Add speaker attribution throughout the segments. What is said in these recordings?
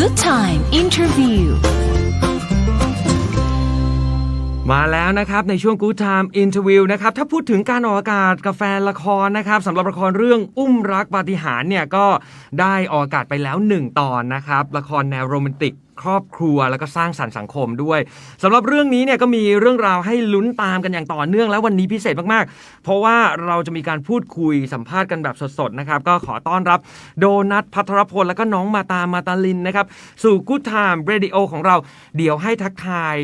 Speaker 1: Good Time Interview
Speaker 2: มาแล้วนะครับ ในช่วง Good Time Interview นะครับ ถ้าพูดถึงการออกอากาศกาแฟนละครนะครับสำหรับละครเรื่องอุ้มรักปาฏิหาริย์เนี่ยก็ได้ออกอากาศไปแล้ว 1 ตอนนะครับ ละครแนวโรแมนติก ครอบครัวแล้วก็สร้างสรรค์สังคมด้วยสำหรับเรื่องนี้เนี่ยก็มีเรื่องราวให้ลุ้นตามกันอย่างต่อเนื่องแล้ววันนี้พิเศษมากๆ เพราะว่าเราจะมีการพูดคุยสัมภาษณ์กันแบบสดๆนะครับก็ขอต้อนรับโดนัทพัทรพลแล้วก็น้องมาตามาตาลินนะครับสู่ Good Time Radio ของเราเดี๋ยวให้ทักทาย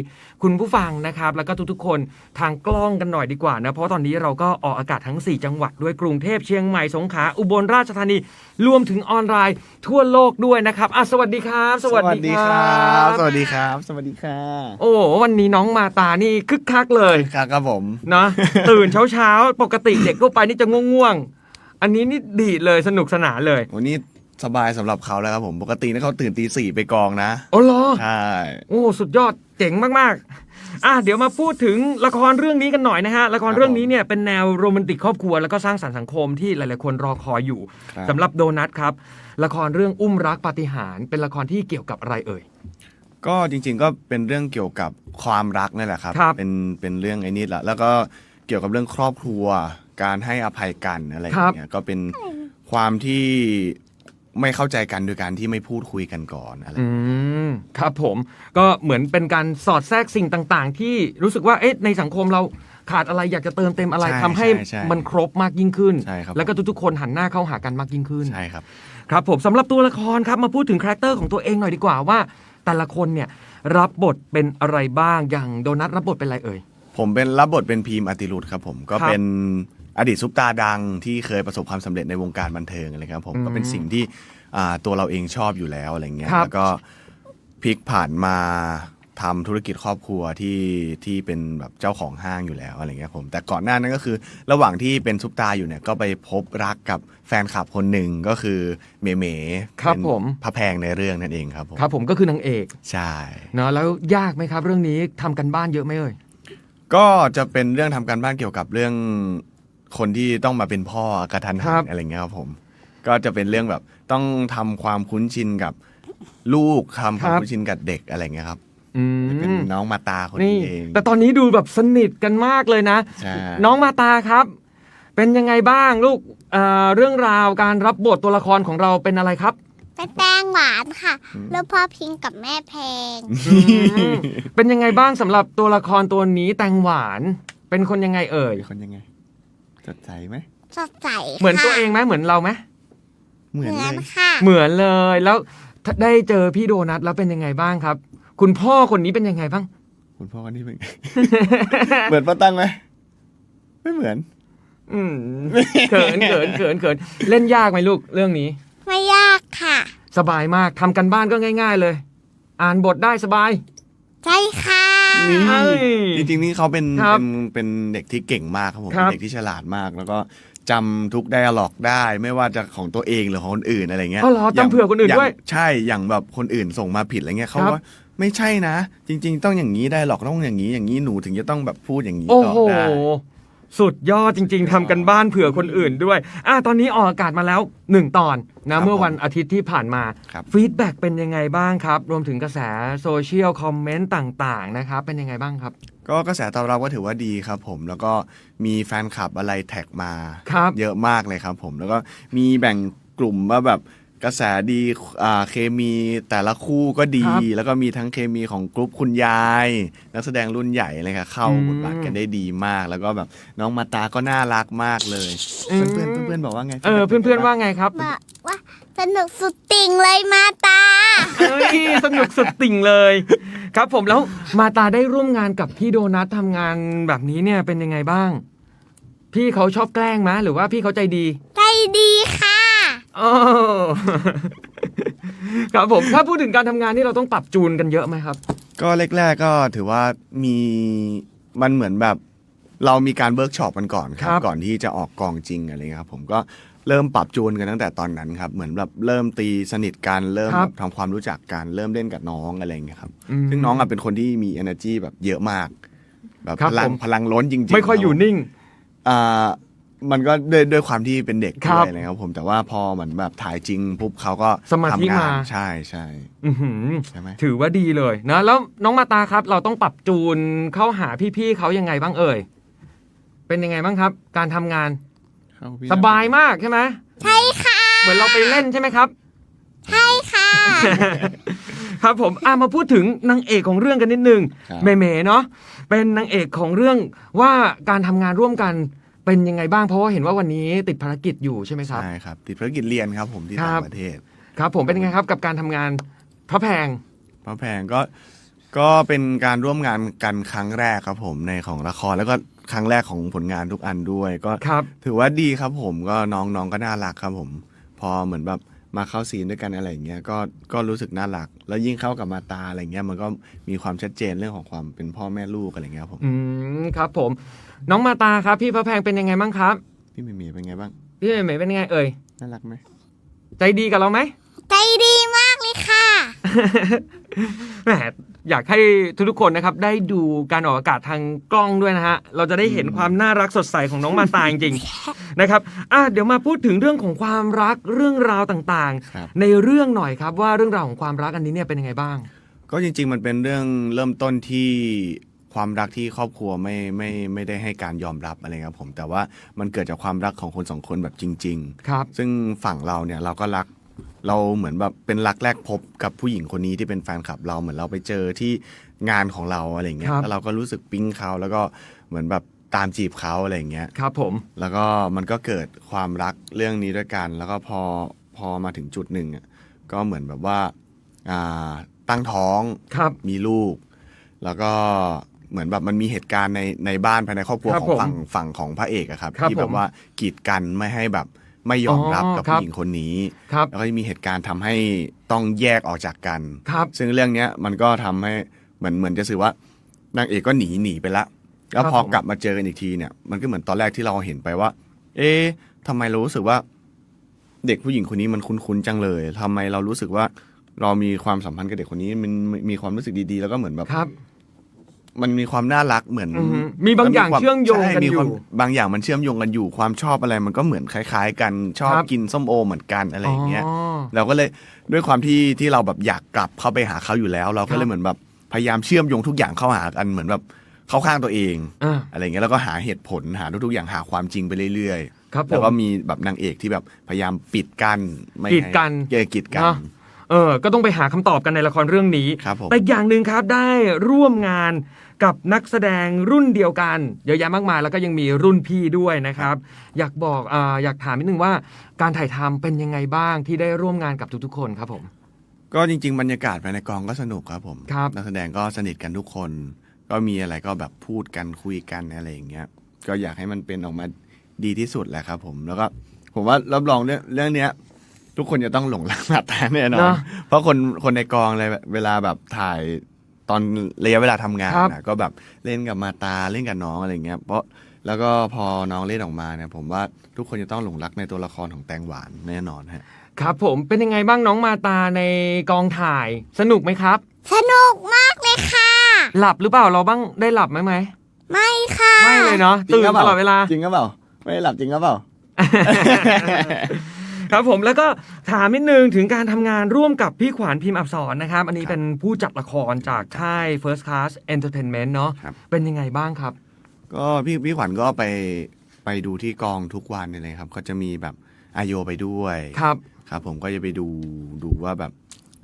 Speaker 2: คุณผู้ฟังนะครับแล้วก็ทุกๆคนทางกล้องกันหน่อยดีกว่านะเพราะตอนนี้เราก็ออกอากาศทั้ง 4 จังหวัดด้วยกรุงเทพเชียงใหม่สงขลาอุบลราชธานีรวมถึงออนไลน์ทั่วโลกด้วยนะครับอะสวัสดีครับ
Speaker 3: สวัสดีครับสวัสดีครับ สวัสดีค่ะ
Speaker 2: โอ้โหวันนี้น้องมาตานี่คึกคักเลย
Speaker 3: ครับครับผม
Speaker 2: นะตื่นเช้าๆปกติเด็กทั่วไปนี่จะง่วงๆอันนี้นี่ดีดเลยสนุกสนานเลย
Speaker 3: วันนี้สบายสำหรับเขาแล้วครับผมปกตินะเขาตื่นตีสี่ไปกองนะ
Speaker 2: โอ้เหรอ
Speaker 3: ใช่
Speaker 2: โอ้สุดยอดเจ๋งมากๆ อะเดี๋ยวมาพูดถึงละครเรื่องนี้กันหน่อยนะฮะละครเรื่องนี้เนี่ยเป็นแนวโรแมนติกครอบครัว แล้วก็สร้างสรรค์สังคมที่หลาย ๆ คนรอคอยอยู่
Speaker 3: ครับ
Speaker 2: สำหรับโดนัทครับ ละครเรื่องอุ้มรักปาฏิหาริย์เป็นละครที่เกี่ยวกับอะไรเอ่ย
Speaker 3: ก็จริง ๆ ก็เป็นเรื่องเกี่ยวกับความรักนั่นแหละครับ
Speaker 2: ครับ
Speaker 3: เป็นเป็นเรื่องไอ้นี่แหละแล้วก็เกี่ยวกับเรื่องครอบครัว การให้อภัยกันอะไรอ
Speaker 2: ครั
Speaker 3: ย่า
Speaker 2: บ
Speaker 3: งเงี้ยก็เป็นความที่ ไม่เข้าใจกันโดยการที่ไม่พูดคุยกันก่อนอะไร
Speaker 2: อืมครับผมก็เหมือนเป็นการสอดแทรกสิ่งต่าง ๆ ที่รู้สึกว่าเอ๊ะในสังคมเราขาดอะไรอยากจะเติมเต็มอะไร
Speaker 3: ใช่
Speaker 2: ทำให้
Speaker 3: ใช่ใช่
Speaker 2: มันครบมากยิ่งขึ้น
Speaker 3: ใช่ครับ
Speaker 2: แล้วก็ทุกๆคนหันหน้าเข้าหากันมากยิ่งขึ้น
Speaker 3: ใช่ครับ
Speaker 2: ครับผมสำหรับตัวละครครับมาพูดถึงคาแรคเตอร์ของตัวเองหน่อยดีกว่าว่า แต่ละคนเนี่ยรับบทเป็นอะไรบ้างอย่างโดนัทรับบทเป็นอะไรเอ่ย
Speaker 3: ผมเป็นรับบทเป็นพีมอติรุธครับผมก็
Speaker 2: ครับ
Speaker 3: เป็น อดีตซุปตาดังที่เคยประสบความสำเร็จในวงการบันเทิงอะไรครับผม
Speaker 2: อืม
Speaker 3: ก็เป็นสิ่งที่อ่าตัวเราเองชอบอยู่แล้วอะไรเงี้ย
Speaker 2: ครับ
Speaker 3: แล้วก็พลิกผ่านมาทำธุรกิจครอบครัวที่ที่เป็นแบบเจ้าของห้างอยู่แล้วอะไรเงี้ยผมแต่ก่อนหน้านั้นก็คือ ระหว่างที่เป็นซุปตาอยู่เนี่ยก็ไปพบรักกับแฟนคลับคนหนึ่งก็คือเมเม
Speaker 2: ครับ
Speaker 3: เป็น
Speaker 2: ผม
Speaker 3: พระแพงในเรื่องนั่นเองครับผม
Speaker 2: ครับผมก็คือนางเอก
Speaker 3: ใช่
Speaker 2: เนาะแล้วยากไหมครับ เรื่องนี้ทำกันบ้านเยอะไหมเอ่ย
Speaker 3: ก็จะเป็นเรื่องทำการบ้านเกี่ยวกับเรื่อง คนที่ต้องมาเป็นพ่อกระทัน
Speaker 2: ครั
Speaker 3: หั
Speaker 2: บ
Speaker 3: นอะไรเงี้ยครับผม ก็จะเป็นเรื่องแบบต้องทำความคุ้นชินกับลูกทำความคุ้นชินกับเด็กอะไรเงี้ยครับ
Speaker 2: อื
Speaker 3: เป็น
Speaker 2: ม
Speaker 3: น้องมาตาคน
Speaker 2: นี่
Speaker 3: นี้เอง
Speaker 2: แต่ตอนนี้ดูแบบสนิทกันมากเลยนะ
Speaker 3: ใช่
Speaker 2: น้องมาตาครับ เป็นยังไงบ้างลูกเอ่อเรื่องราวการรับบทตัวละครของเราเป็นอะไรครับ
Speaker 4: เป็นแป้งหวานค่ะแล้วพ่อพิงกับแม่แพง
Speaker 2: อืมเป็นยังไงบ้างสำหรับตัวละครตัวนี้แตงหวาน เป็นคนยังไงเอ่ย
Speaker 3: เป็นคนยังไง จดใจไหม
Speaker 4: สดใส
Speaker 2: เหมือน
Speaker 4: ค่ะ
Speaker 2: ตัวเองไหมเหมือนเราไหม
Speaker 3: เหมือน
Speaker 4: เหมื
Speaker 3: เล
Speaker 4: อน
Speaker 3: ย
Speaker 4: ค่ะ
Speaker 2: เหมือนเลยแล้วถ้าได้เจอพี่โดนัทแล้วเป็นยังไงบ้างครับ คุณพ่อคนนี้เป็นยังไงบ้าง
Speaker 3: คุณพ่อคนนี้เป็นเหมือนป้าตั้งไหมไม่เหมือน
Speaker 2: อืมเขินเขินเขินเขินเล่นยากไหมลูกเรื่องนี้
Speaker 4: ไม่ยากค่ะ
Speaker 2: สบายมากทำกันบ้านก็ง่าย ๆ เลย อ่านบทได้สบาย
Speaker 4: ใช่ค่ะ
Speaker 3: นี่
Speaker 2: เฮ้ย
Speaker 3: จริงๆนี่เขาเป็น
Speaker 2: ครับ
Speaker 3: เป็นเป็นเด็กที่เก่งมากครับผม
Speaker 2: ครั
Speaker 3: เป็
Speaker 2: บ
Speaker 3: นเด็กที่ฉลาดมาก แล้วก็จำทุกไดอะล็อกได้ ไม่ว่าจะของตัวเองหรือของคนอื่นอะไรเงี้ย
Speaker 2: อ๋อเหรอจำเผื่อคนอื่น
Speaker 3: ย่าง
Speaker 2: ด้วย
Speaker 3: ใช่อย่างแบบคนอื่นส่งมาผิดอะไรเงี้ยเขา
Speaker 2: ครับ
Speaker 3: ว่าไม่ใช่นะ จริง ๆ ต้องอย่างนี้ได้หรอกต้องอย่างนี้อย่างนี้หนูถึงจะต้องแบบพูดอย่างนี้
Speaker 2: โอ้
Speaker 3: ต่อ
Speaker 2: โห
Speaker 3: ได้
Speaker 2: สุดยอดจริง ๆทำกันบ้านเผื่อคนอื่นด้วยอะตอนนี้ออกอากาศมาแล้วหนึ่งตอนนะเมื่อวันอาทิตย์ที่ผ่านมา
Speaker 3: ครับ
Speaker 2: ฟีดแบ็กเป็นยังไงบ้างครับ รวมถึงกระแสโซเชียลคอมเมนต์ต่างๆนะครับเป็นยังไงบ้างครับ
Speaker 3: ก็กระแสตอบรับก็ถือว่าดีครับผมแล้วก็มีแฟนคลับอะไรแท็กมา
Speaker 2: ครับ
Speaker 3: เยอะมากเลยครับผมแล้วก็มีแบ่งกลุ่มว่าแบบ กระแสดีอ่าเคมีแต่ละคู่ก็ดี
Speaker 2: ครับ
Speaker 3: แล้วก็มีทั้งเคมีของกรุ๊ปคุณยาย นักแสดงรุ่นใหญ่เลยค่ะเข้า
Speaker 2: อืม
Speaker 3: บทบาทกันได้ดีมาก แล้วก็แบบน้องมาตาก็น่ารักมากเลย
Speaker 2: อืม
Speaker 3: เพื่อนๆเพื่อนๆบอกว่าไง
Speaker 2: เออเพื่อนๆว่าไงครับ
Speaker 4: บอกว่าสนุกสุดติ่งเลยมาตา
Speaker 2: เฮ้ยสนุกสุดติ่งเลย ครับผมแล้วมาตาได้ร่วมงานกับพี่โดนัททำงานแบบนี้เนี่ยเป็นยังไงบ้าง พี่เขาชอบแกล้งไหมหรือว่าพี่เขาใจดี
Speaker 4: ใจดีค่ะ
Speaker 2: อ๋อครับผมถ้าพูดถึงการทำงานนี่เราต้องปรับจูนกันเยอะไหมครับ
Speaker 3: ก็แรกๆก็ถือว่ามีมันเหมือนแบบเรามีการเวิร์กช็อปกันก่อนค
Speaker 2: ค
Speaker 3: รั
Speaker 2: รับบ
Speaker 3: ก่อนที่จะออกกองจริงอะไรเงี้ยครับ ผมก็เริ่มปรับจูนกันตั้งแต่ตอนนั้นครับ เหมือนแบบเริ่มตีสนิทกันเริ่ม
Speaker 2: ครับ
Speaker 3: แบบทำความรู้จักกันเริ่มเล่นกับน้องอะไรเงี้ยครับ
Speaker 2: อืม
Speaker 3: ซึ่งน้องอะเป็นคนที่มี energy แบบเยอะมาก แบบ
Speaker 2: ครับ
Speaker 3: พลั
Speaker 2: ผ
Speaker 3: ง
Speaker 2: ม
Speaker 3: พลังล้นจริงๆ
Speaker 2: ไม่ค่อยอยู่
Speaker 3: รับ
Speaker 2: นิ่ง
Speaker 3: อ่า มันก็ด้วยด้วยความที่เป็นเด็ก
Speaker 2: ครั
Speaker 3: ด้
Speaker 2: บ
Speaker 3: วยนะครับผมแต่ว่าพอเหมือนแบบถ่ายจริงปุ๊บเขาก็
Speaker 2: สมาธิ
Speaker 3: ทำงน
Speaker 2: มา
Speaker 3: ใช่ใช่
Speaker 2: อือหือ
Speaker 3: ใช่ไหม
Speaker 2: ถือว่าดีเลยนะ แล้วน้องมาตาครับ เราต้องปรับจูนเข้าหาพี่ๆเขายังไงบ้างเอ่ย เป็นยังไงบ้างครับ การทำงานสบายมากใช่ไหม
Speaker 4: ใช่ค่ะ
Speaker 2: เหมือนเราไปเล่นใช่ไหมครับ
Speaker 4: ใช่ค่ะ
Speaker 2: ครับผมอะมาพูดถึงนางเอกของเรื่องกันนิดนึง
Speaker 3: ครับ
Speaker 2: เมเมเนาะเป็นนางเอกของเรื่องว่าการทำงานร่วมกัน เป็นยังไงบ้างเพราะว่าเห็นว่าวันนี้ติดภารกิจอยู่ใช่ไหมครับ
Speaker 3: ใช่ครับ ติดภารกิจเรียนครับผมที่
Speaker 2: ครั
Speaker 3: ต่า
Speaker 2: บ
Speaker 3: งประเทศ
Speaker 2: ครับ ผมเป็นยังไงครับกับการทำงานพระแพง
Speaker 3: พระแพงก็ก็เป็นการร่วมงานกันครั้งแรกครับผมในของละครแล้วก็ครั้งแรกของผลงานทุกอันด้วยก็
Speaker 2: ครับ
Speaker 3: ถือว่าดีครับผมก็น้องน้องก็น่ารักครับผม พอเหมือนแบบ มาเข้าซีนด้วยกันอะไรอย่างเงี้ยก็ก็รู้สึกน่ารัก แล้วยิ่งเข้ากับมาตาอะไรเงี้ยมันก็มีความชัดเจนเรื่องของความเป็นพ่อแม่ลูกอะไรเงี้ยครับผม
Speaker 2: อืมครับผม น้องมาตาครับ พี่พระแพงเป็นยังไงบ้างครับ
Speaker 3: พี่เมย์เมย์เป็นไงบ้าง
Speaker 2: พี่เมเมเป็นยังไงเอ่ย
Speaker 3: น่ารักไหม
Speaker 2: ใจดีกับเราไหม
Speaker 4: ใจดีมากเลยค่ะ
Speaker 2: แหมอยากให้ทุกๆคนนะครับได้ดูการออกอากาศทางกล้องด้วยนะฮะ เราจะได้เห็นความน่ารักสดใสของน้องมาตาจริงๆนะครับอะเดี๋ยวมาพูดถึงเรื่องของความรักเรื่องราวต่าง
Speaker 3: ครับ
Speaker 2: ๆ ในเรื่องหน่อยครับว่าเรื่องราวของความรักอันนี้เนี่ยเป็นยังไงบ้าง
Speaker 3: ก็จริง ๆ มันเป็นเรื่องเริ่มต้นที่ความรักที่ครอบครัวไม่ไม่ไม่ได้ให้การยอมรับอะไรครับผม แต่ว่ามันเกิดจากความรักของคนสองคนแบบจริงๆ
Speaker 2: ครับ
Speaker 3: ซึ่งฝั่งเราเนี่ยเราก็รัก เราเหมือนแบบเป็นรักแรกพบกับผู้หญิงคนนี้ที่เป็นแฟนคลับเราเหมือนเราไปเจอที่งานของเราอะไรเงี้ย
Speaker 2: ครับ
Speaker 3: แล้วเราก็รู้สึกปิ๊งเขาแล้วก็เหมือนแบบตามจีบเขาอะไรเงี้ย
Speaker 2: ครับผม
Speaker 3: แล้วก็มันก็เกิดความรักเรื่องนี้ด้วยกัน แล้วก็พอพอมาถึงจุดหนึ่งอะก็เหมือนแบบว่าอ่าตั้งท้อง
Speaker 2: ครับ
Speaker 3: มีลูก แล้วก็เหมือนแบบมันมีเหตุการณ์ในในบ้านภายในครอบครัว
Speaker 2: ครับ
Speaker 3: ของ
Speaker 2: ผม
Speaker 3: ฝั่งฝั่งของพระเอกอะครับ
Speaker 2: ครับ
Speaker 3: ที่แบ
Speaker 2: ผ
Speaker 3: บ
Speaker 2: ม
Speaker 3: ว่ากีดกันไม่ให้แบบ ไม่ยอมรับ
Speaker 2: อ๋อ
Speaker 3: กับ
Speaker 2: ครับ
Speaker 3: ผู้หญิงคนนี้
Speaker 2: ครับ
Speaker 3: แล้วก็จะมีเหตุการณ์ทำให้ต้องแยกออกจากกัน
Speaker 2: ครับ
Speaker 3: ซึ่งเรื่องเนี้ยมันก็ทำให้เหมือนเหมือนจะสื่อว่านางเอกก็หนีหนีไปละ แล้ว
Speaker 2: ครับ
Speaker 3: พอ
Speaker 2: ผม
Speaker 3: กลับมาเจอกันอีกทีเนี่ยมันก็เหมือนตอนแรกที่เราเห็นไปว่า เอ๊ะทำไมเรารู้สึกว่า เด็กผู้หญิงคนนี้มันคุ้นๆจังเลยทำไมเรารู้สึกว่าเรามีความสัมพันธ์กับเด็กคนนี้มันมีความรู้สึกดีๆ แล้วก็เหมือนแบบ
Speaker 2: ครับ
Speaker 3: มันมีความน่ารักเหมือน
Speaker 2: อือฮึมีบางอย่าง
Speaker 3: คว
Speaker 2: เชื่อมโยงกัน
Speaker 3: ใช่มีความ
Speaker 2: อยู่
Speaker 3: บางอย่างมันเชื่อมโยงกันอยู่ ความชอบอะไรมันก็เหมือนคล้าย ๆ กันชอบ
Speaker 2: ครับ
Speaker 3: กินส้มโอเหมือนกันอะไรอย่างเงี้ย
Speaker 2: อ๋อ
Speaker 3: เราก็เลยด้วยความที่ที่เราแบบอยากกลับเข้าไปหาเขาอยู่แล้ว เรา
Speaker 2: ครั
Speaker 3: ก็
Speaker 2: บ
Speaker 3: เลยเหมือนแบบพยายามเชื่อมโยงทุกอย่างเข้าหากันเหมือนแบบเข้าข้างตัวเอง
Speaker 2: อ่า
Speaker 3: อะไรเงี้ยแล้วก็หาเหตุผลหาทุกๆอย่างหาความจริงไปเรื่อย
Speaker 2: ครับ
Speaker 3: ๆ
Speaker 2: ผ
Speaker 3: แล้ว
Speaker 2: ม
Speaker 3: ก็มีแบบนางเอกที่แบบพยายามปิดกั้นไม่
Speaker 2: กีดกัน
Speaker 3: ให้เออกีดกัน
Speaker 2: เนอะ เออก็ต้องไปหาคำตอบกันในละครเรื่องนี้
Speaker 3: ครับผม
Speaker 2: แต่อย่างหนึ่งครับได้ร่วมงานกับนักแสดงรุ่นเดียวกันเยอะแยะมากมาย แล้วก็ยังมีรุ่นพี่ด้วยนะครับ อยากบอกอ่าอยากถามนิดนึงว่าการถ่ายทำเป็นยังไงบ้างที่ได้ร่วมงานกับทุกๆคนครับผม
Speaker 3: ก็จริง ๆ บรรยากาศภายในกองก็สนุกครับผม
Speaker 2: ครับ
Speaker 3: นักแสดงก็สนิทกันทุกคน ก็มีอะไรก็แบบพูดกันคุยกันอะไรอย่างเงี้ยก็อยากให้มันเป็นออกมาดีที่สุดแหละครับผมแล้วก็ผมว่ารับรองเรื่องเรื่องเนี้ย ทุกคนจะต้องหลงรักมาตาแน่นอน
Speaker 2: เนอะ
Speaker 3: เพราะคนคนในกองเลยเวลาแบบถ่ายตอนระยะเวลาทำงาน
Speaker 2: ครับ
Speaker 3: นะก็แบบเล่นกับมาตาเล่นกับน้องอะไรเงี้ย เพราะแล้วก็พอน้องเล่นออกมาเนี่ยผมว่าทุกคนจะต้องหลงรักในตัวละครของแตงหวานแน่นอนฮะ
Speaker 2: ครับผมเป็นยังไงบ้างน้องมาตาในกองถ่าย สนุกไหมครับ
Speaker 4: สนุกมากเลยค่ะ
Speaker 2: หลับหรือเปล่าเราบ้างได้หลับไหมไหม
Speaker 4: ไม่ค่ะ
Speaker 2: ไม่เลยเนาะตื่นตลอดเวลา
Speaker 3: จริงก็เปล่า ไม่ได้หลับจริงก็เปล่า
Speaker 2: ครับผมแล้วก็ถามนิดนึงถึงการทำงานร่วมกับพี่ขวัญพิมพ์อับสรนะครับ อันนี้
Speaker 3: ครับ
Speaker 2: เป็นผู้จัดละครจากค่าย First Class Entertainment เนาะ
Speaker 3: ครับ
Speaker 2: เป็นยังไงบ้างครับ
Speaker 3: ก็พี่พี่ขวัญก็ไปไปดูที่กองทุกวันเลยครับ ก็จะมีแบบอาโยไปด้วย
Speaker 2: ครับ
Speaker 3: ครับ ผมก็จะไปดูดูว่าแบบ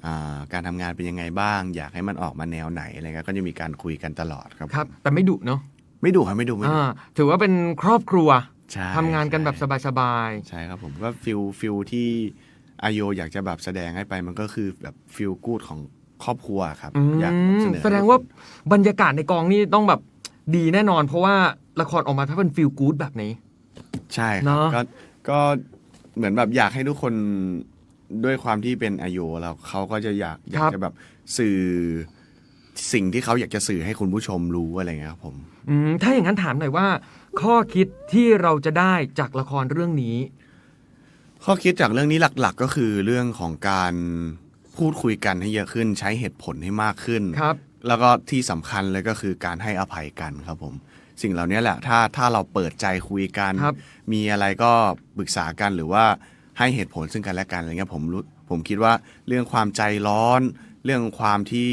Speaker 3: อ่าการทำงานเป็นยังไงบ้าง อยากให้มันออกมาแนวไหนอะไรเงี้ยก็จะมีการคุยกันตลอดครับ
Speaker 2: ครับ แต่ไม่ดุเนาะ
Speaker 3: ไม่ดูครับไม่ดูไม่ดู
Speaker 2: อ่าถือว่าเป็นครอบครัว
Speaker 3: ใช่
Speaker 2: ทำงานกันแบบ
Speaker 3: ใช่
Speaker 2: สบาย
Speaker 3: ใช่ครับผมก็ฟิลฟิลที่อาโยอยากจะแบบแสดงให้ไปมันก็คือแบบฟิลกูดของครอบครัวครับ
Speaker 2: ๆอื
Speaker 3: อยาก
Speaker 2: ม
Speaker 3: เสนอ
Speaker 2: แสดงว่าบรรยากาศในกองนี่ต้องแบบดีแน่นอน เพราะว่าละครออกมาถ้าเป็นฟิลกู๊ดแบบนี้
Speaker 3: ใช่ค
Speaker 2: เน
Speaker 3: รับ
Speaker 2: อะ
Speaker 3: ก็ก็เหมือนแบบอยากให้ทุกคนด้วยความที่เป็นอาโยแล้วเขาก็จะอยากอยากจะแบบสื่อสิ่งที่เขาอยากจะสื่อให้คุณผู้ชมรู้อะไรเงี้ยครับผม
Speaker 2: อืมถ้าอย่างนั้นถามหน่อยว่า ข้อคิดที่เราจะได้จากละครเรื่องนี้
Speaker 3: ข้อคิดจากเรื่องนี้หลักๆ ก็คือเรื่องของการพูดคุยกันให้เยอะขึ้น ใช้เหตุผลให้มากขึ้น
Speaker 2: ครับ
Speaker 3: แล้วก็ที่สำคัญเลยก็คือการให้อภัยกันครับผม สิ่งเหล่านี้แหละถ้าถ้าเราเปิดใจคุยกัน
Speaker 5: ครับ
Speaker 3: มีอะไรก็ปรึกษากันหรือว่าให้เหตุผลซึ่งกันและกันอะไรเงี้ยผมรู้ผมคิดว่าเรื่องความใจร้อน เรื่องความที่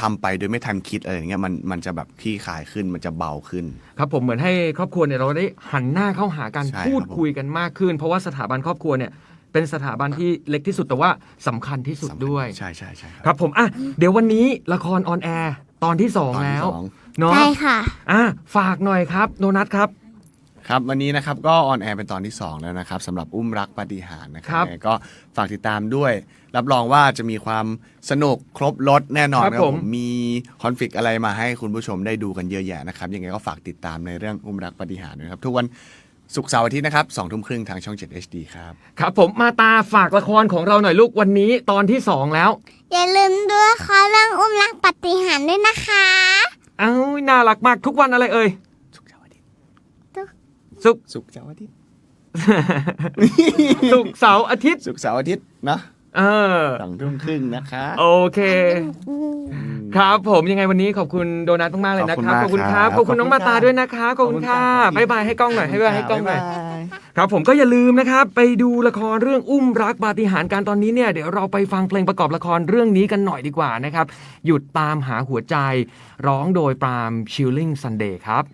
Speaker 3: ทำไปโดยไม่ทันคิดอะไรอย่างเงี้ยมันมันจะแบบคลี่คลายขึ้นมันจะเบาขึ้น
Speaker 5: ครับผมเหมือนให้ครอบครัวเนี่ยเราได้หันหน้าเข้าหากัน
Speaker 3: ใช่
Speaker 5: พูด
Speaker 3: ครับผม
Speaker 5: คุยกันมากขึ้น เพราะว่าสถาบันครอบครัวเนี่ยเป็นสถาบันที่เล็กที่สุดแต่ว่าสำคัญที่สุด
Speaker 3: สำคัญ
Speaker 5: ด้วย
Speaker 3: ใช่ใช่ใช่ครับ
Speaker 5: ครับผมอะเดี๋ยววันนี้ละครออนแอร์ตอนที่สอง
Speaker 3: ตอนที่
Speaker 5: แล้ว
Speaker 3: สอง
Speaker 5: เนาะ
Speaker 4: ใช่ค่ะ
Speaker 5: อะฝากหน่อยครับโดนัทครับ
Speaker 3: ครับวันนี้นะครับก็ออนแอร์เป็นตอนที่ 2 แล้วนะครับสำหรับอุ้มรักปาฏิหาริย์นะค
Speaker 5: ครั
Speaker 3: รับบยังไงก็ฝากติดตามด้วย รับรองว่าจะมีความสนุกครบรถแน่นอน
Speaker 5: ครับ
Speaker 3: ครับ
Speaker 5: ผ
Speaker 3: ผมมมีคอนฟ lict อะไรมาให้คุณผู้ชมได้ดูกันเยอะแยะนะครับ ยังไงก็ฝากติดตามในเรื่องอุ้มรักปาฏิหาริย์ด้วยครับ ทุกวันศุกร์เสาร์อาทิตย์นะครับสองทุ่มครึ่งทางช่อง 7 HD ครับ
Speaker 5: ครับผมมาตาฝากละครของเราหน่อยลูกวันนี้ตอนที่สองแล้ว
Speaker 4: อย่าลืมดูละครเรื่องอุ้มรักปาฏิหารย์ด้วยนะคะ
Speaker 5: เอ้าน่ารักมากทุกวันอะไรเอ่ย
Speaker 3: ศุกร์เสาร์อาทิตย์
Speaker 5: ศุกร์
Speaker 3: ศุกร์เสาร์อาทิตย์
Speaker 5: ศุกร์เสาร์อาทิตย์
Speaker 3: ศุกร์เสาร์อาทิตย์นะ
Speaker 5: เออ
Speaker 3: สองทุ่มครึ่งนะคะ
Speaker 5: โอเค ครับผมยังไงวันนี้ขอบคุณโดนัทมากๆเลยนะครับ
Speaker 3: ขอบคุณมาก
Speaker 5: ขอบคุณ
Speaker 3: ครับ
Speaker 5: น้องมาตาด้วยนะคะขอบคุณค่ะ
Speaker 3: ขอบคุณครับ
Speaker 5: บ๊ายบายให้กล้องหน่อยให้บ๊ายบายให้กล้องหน่อย
Speaker 3: บ๊ายบาย
Speaker 5: ครับผมก็อย่าลืมนะครับ ไปดูละครเรื่องอุ้มรักปาฏิหาริย์การตอนนี้เนี่ยเดี๋ยวเราไปฟังเพลงประกอบละครเรื่องนี้กันหน่อยดีกว่านะครับ หยุดตามหาหัวใจ ร้องโดยปรามชิลลิ่งซันเดย์ครับ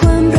Speaker 6: quando